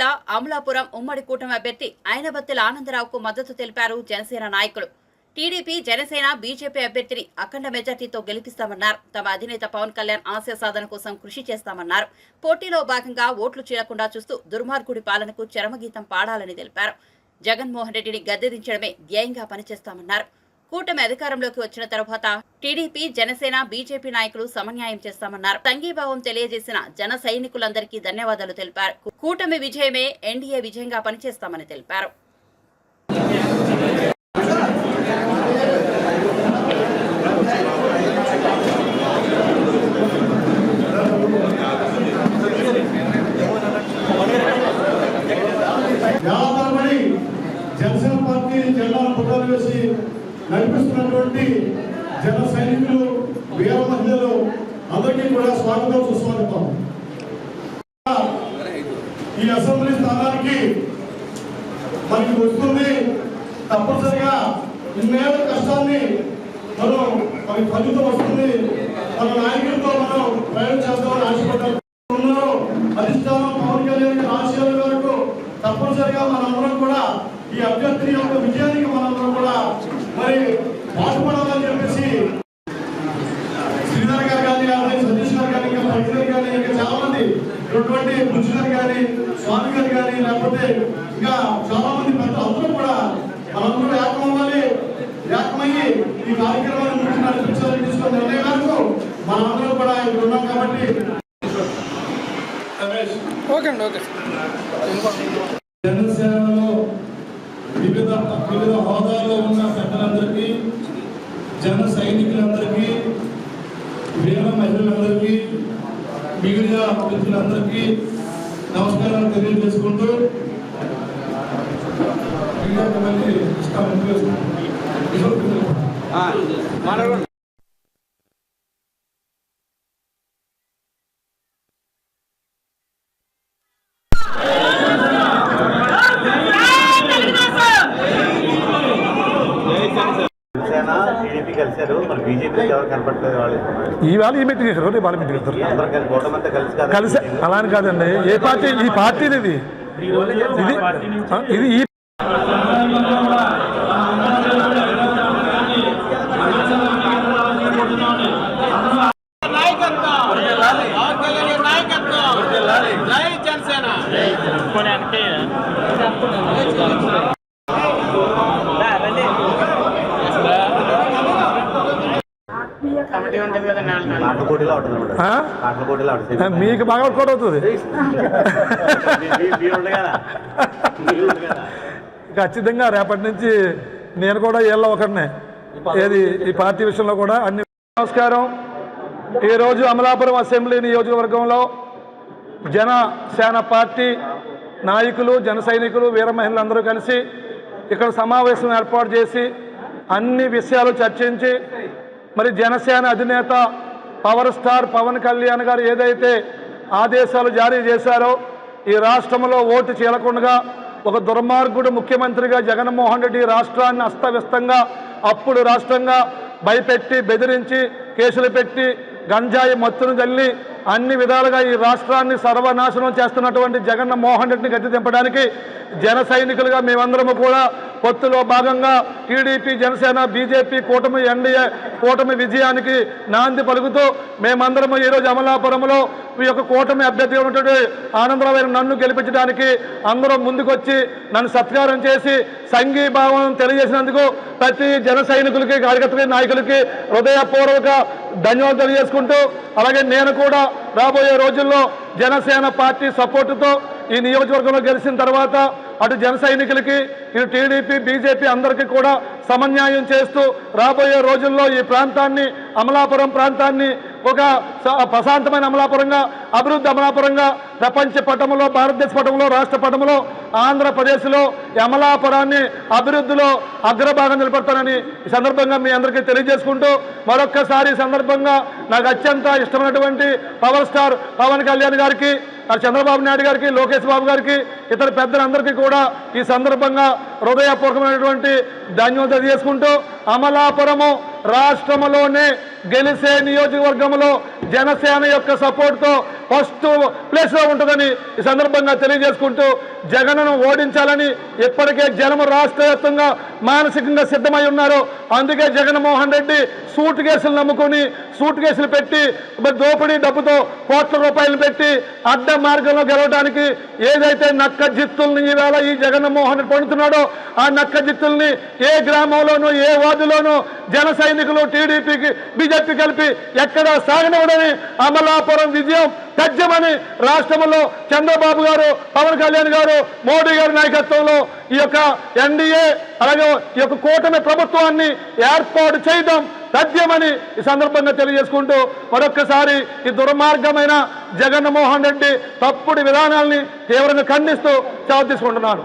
జిల్లా అమలాపురం ఉమ్మడి కూటమి అభ్యర్థి అయినబత్తిల ఆనందరావుకు మద్దతు తెలిపారు జనసేన నాయకులు. టీడీపీ జనసేన బీజేపీ అభ్యర్థిని అఖండ మెజార్టీతో గెలిపిస్తామన్నారు. తమ అధినేత పవన్ కళ్యాణ్ ఆశయ సాధన కోసం కృషి చేస్తామన్నారు. పోటీలో భాగంగా ఓట్లు చీలకుండా చూస్తూ దుర్మార్గుడి పాలనకు చరమగీతం పాడాలని తెలిపారు. జగన్మోహన్ రెడ్డిని గద్దెదించడమే ధ్యేయంగా పనిచేస్తామన్నారు. కూటమి అధికారంలోకి వచ్చిన తర్వాత టీడీపీ జనసేన బీజేపీ నాయకులు సమన్యాయం చేస్తామన్నారు. సంఘీభావం తెలియజేసిన జన సైనికులందరికీ ధన్యవాదాలు తెలిపారు. కూటమి విజయమే ఎన్డీఏ విజయంగా పనిచేస్తామని తెలిపారు. జనసేన పార్టీ జిల్లా పుట్టాలు వేసి నడిపిస్తున్నటువంటి జన సైనికులు వీర మహిళలు అందరికీ కూడా స్వాగతం సుస్వాగతం. ఈ అసెంబ్లీ స్థానానికి మనకి వస్తుంది. తప్పనిసరిగా ఇన్నేళ్ళ కష్టాన్ని మనం మనకి ఫలితం వస్తుంది. మన నాయకులతో మనం ప్రయాణం చేద్దామని ఆశపడ్డారు ఉన్నారు. అధిష్టానం పవన్ కళ్యాణ్ రాజశేఖర్ గారు వరకు తప్పనిసరిగా మనందరం కూడా ఈ అభ్యర్థి యొక్క విజయానికి మనందరం కూడా మరి పాటుపడాలని చెప్పేసి శ్రీధర్ గారు కానీ అలాగే సతీష్ గారు కానీ ఇంకా భక్తులు కానీ ఇంకా చాలా మంది ఇటువంటి బుజ్జి గారు కానీ స్వామి గారు కానీ లేకపోతే ఇంకా చాలా మంది పెద్దలు అందరూ కూడా మనందరూ ఏకం అవ్వాలి ఏకమయ్యి ఈ కార్యక్రమాన్ని ముందుకు నడిపించాలని తీసుకున్న నిర్ణయం మనందరం కూడా ఇక్కడ ఉన్నాం కాబట్టి ఓకే ఓకే జనసేనలో వివిధ వివిధ హోదాల్లో ఉన్న పెద్దలందరికీ జన సైనికులందరికీ వీర మహిళలందరికీ మిగిలిన మిత్రులందరికీ నమస్కారాలు తెలియజేసుకుంటూ మళ్ళీ ఇష్టం జనసేన టీడీపీ కలిశారు మరి బీజేపీ ఎవరు కనపడలేదు వాళ్ళు? ఈవేళ ఈ మీటింగ్ చేశారు? రేపు వాళ్ళ మీటింగ్ చేస్తారు అందరూ కలిసి అలా అని కాదండి. ఏ పార్టీ ఈ పార్టీది ఇది. ఇది ఇది ఈ ఉంటుంది కదండి వాళ్ళ ఆటల పోటీలో ఉంటుంది అన్నమాట ఆ? ఆటల పోటీలో ఆ, మీకు బాగా వర్కౌట్ అవుతుంది. ఖచ్చితంగా రేపటి నుంచి నేను కూడా ఏళ్ళ ఒకరినే. ఏది ఈ పార్టీ విషయంలో కూడా అన్ని నమస్కారం. ఈరోజు అమలాపురం అసెంబ్లీ నియోజకవర్గంలో జనసేన పార్టీ నాయకులు జన సైనికులు వీర మహిళలందరూ కలిసి ఇక్కడ సమావేశం ఏర్పాటు చేసి అన్ని విషయాలు చర్చించి మరి జనసేన అధినేత పవర్ స్టార్ పవన్ కళ్యాణ్ గారు ఏదైతే ఆదేశాలు జారీ చేశారో ఈ రాష్ట్రంలో ఓటు చీలకుండా ఒక దుర్మార్గుడు ముఖ్యమంత్రిగా జగన్మోహన్ రెడ్డి రాష్ట్రాన్ని అస్తవ్యస్తంగా అప్పుడు రాష్ట్రంగా భయపెట్టి బెదిరించి కేసులు పెట్టి గంజాయి మత్తును తల్లి అన్ని విధాలుగా ఈ రాష్ట్రాన్ని సర్వనాశనం చేస్తున్నటువంటి జగన్ మోహన్ రెడ్డిని గట్టి దింపడానికి జన సైనికులుగా మేమందరము కూడా పొత్తులో భాగంగా టీడీపీ జనసేన బీజేపీ కూటమి ఎన్డీఏ కూటమి విజయానికి నాంది పలుకుతూ మేమందరము ఈరోజు అమలాపురంలో ఈ యొక్క కూటమి అభ్యర్థిగా ఉన్నటువంటి ఆనందరావు నన్ను గెలిపించడానికి అందరూ ముందుకొచ్చి నన్ను సత్కారం చేసి సంఘీభావం తెలియజేసినందుకు ప్రతి జన సైనికులకి కార్యకర్తలకి నాయకులకి హృదయపూర్వక ధన్యవాదాలు తెలియజేసుకుంటూ అలాగే నేను కూడా రాబోయే రోజుల్లో జనసేన పార్టీ సపోర్టుతో ఈ నియోజకవర్గంలో గెలిచిన తర్వాత అటు జన సైనికులకి ఇటు టీడీపీ బీజేపీ అందరికీ కూడా సమన్యాయం చేస్తూ రాబోయే రోజుల్లో ఈ ప్రాంతాన్ని అమలాపురం ప్రాంతాన్ని ఒక ప్రశాంతమైన అమలాపురంగా అభివృద్ధి అమలాపురంగా ప్రపంచ పటంలో భారతదేశ పటంలో రాష్ట్ర పటంలో ఆంధ్రప్రదేశ్లో అమలాపురాన్ని అభివృద్ధిలో అగ్రభాగం నిలబడతానని ఈ సందర్భంగా మీ అందరికీ తెలియజేసుకుంటూ మరొక్కసారి సందర్భంగా నాకు అత్యంత ఇష్టమైనటువంటి పవర్ స్టార్ పవన్ కళ్యాణ్ గారికి ఆ చంద్రబాబు నాయుడు గారికి లోకేష్ బాబు గారికి ఇతర పెద్దలందరికీ కూడా ఈ సందర్భంగా హృదయపూర్వకమైనటువంటి ధన్యవాదాలు చేసుకుంటూ అమలాపురము రాష్ట్రంలోనే గెలిసే నియోజకవర్గంలో జనసేన యొక్క సపోర్ట్తో ఫస్ట్ ప్లేస్లో ఉంటుందని ఈ సందర్భంగా తెలియజేసుకుంటూ జగన్ను ఓడించాలని ఇప్పటికే జనము రాష్ట్ర వ్యాప్తంగా మానసికంగా సిద్ధమై ఉన్నారు. అందుకే జగన్మోహన్ రెడ్డి సూట్ కేసులు నమ్ముకొని సూట్ కేసులు పెట్టి దోపిడీ డబ్బుతో కోట్ల రూపాయలు పెట్టి అడ్డ మార్గంలో గెలవడానికి ఏదైతే నక్క జిత్తుల్ని ఈవేళ ఈ జగన్మోహన్ రెడ్డి పొందుతున్నాడో ఆ నక్క జిత్తుల్ని ఏ గ్రామంలోనూ ఏ వార్డులోనూ జన సైనికులు టీడీపీకి బీజేపీ కలిపి ఎక్కడ సాగనివ్వడని అమలాపురం విజయం తథ్యమని రాష్ట్రంలో చంద్రబాబు గారు పవన్ కళ్యాణ్ గారు మోడీ గారి నాయకత్వంలో ఈ యొక్క ఎన్డీఏ అలాగే ఈ యొక్క కూటమి ప్రభుత్వాన్ని ఏర్పాటు చేయడం తథ్యమని ఈ సందర్భంగా తెలియజేసుకుంటూ మరొక్కసారి ఈ దుర్మార్గమైన జగన్మోహన్ రెడ్డి తప్పుడు విధానాల్ని తీవ్రంగా ఖండిస్తూ చదువు తీసుకుంటున్నాను